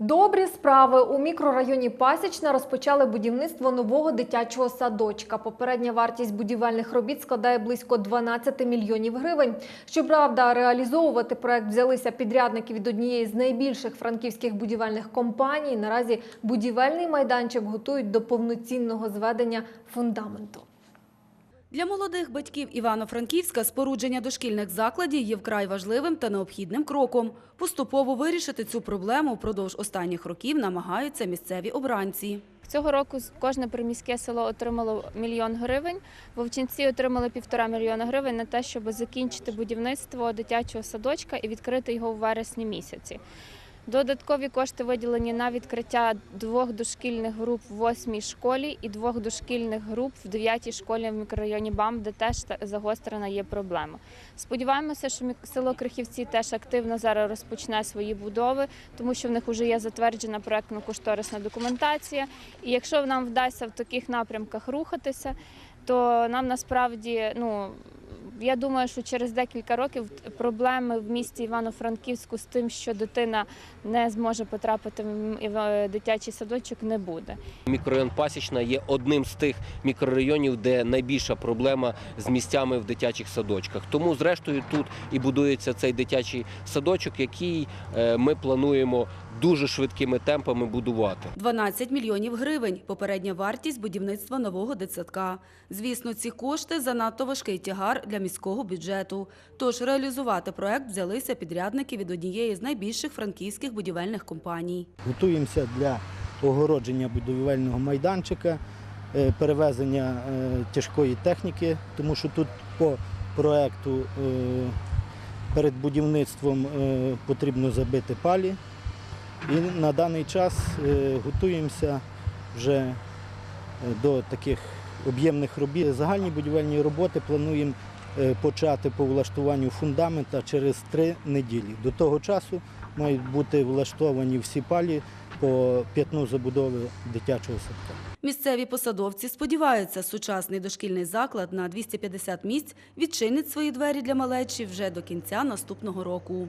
Добрі справи у мікрорайоні Пасічна розпочали будівництво нового дитячого садочка. Попередня вартість будівельних робіт складає близько 12 мільйонів гривень. Щоправда, реалізовувати проект взялися підрядники від однієї з найбільших франківських будівельних компаній. Наразі будівельний майданчик готують до повноцінного зведення фундаменту. Для молодих батьків Івано-Франківська спорудження дошкільних закладів є вкрай важливим та необхідним кроком. Поступово вирішити цю проблему впродовж останніх років намагаються місцеві обранці. Цього року кожне приміське село отримало мільйон гривень. Вовчинці отримали півтора мільйона гривень на те, щоб закінчити будівництво дитячого садочка і відкрити його у вересні місяці. Додаткові кошти виділені на відкриття двох дошкільних груп в восьмій школі і двох дошкільних груп в дев'ятій школі в мікрорайоні БАМ, де теж загострена є проблема. Сподіваємося, що село Крихівці теж активно зараз розпочне свої будови, тому що в них вже є затверджена проектно-кошторисна документація. І якщо нам вдасться в таких напрямках рухатися, то нам насправді ну. Я думаю, що через декілька років проблеми в місті Івано-Франківську з тим, що дитина не зможе потрапити в дитячий садочок, не буде. Мікрорайон Пасічна є одним з тих мікрорайонів, де найбільша проблема з місцями в дитячих садочках. Тому, зрештою, тут і будується цей дитячий садочок, який е, ми плануємо дуже швидкими темпами будувати. 12 мільйонів гривень – попередня вартість будівництва нового дитсадка. Звісно, ці кошти – занадто важкий тягар для міського бюджету. Тож реалізувати проект взялися підрядники від однієї з найбільших франківських будівельних компаній. Готуємося для огородження будівельного майданчика, е, перевезення е, тяжкої техніки, тому що тут по проекту е, перед будівництвом потрібно забити палі. І на даний час готуємося вже до таких об'ємних робіт. Загальні будівельні роботи плануємо почати по влаштуванню фундамента через три неділі. До того часу мають бути влаштовані всі палі по п'ятну забудови дитячого садка. Місцеві посадовці сподіваються, сучасний дошкільний заклад на 250 місць відчинить свої двері для малечі вже до кінця наступного року.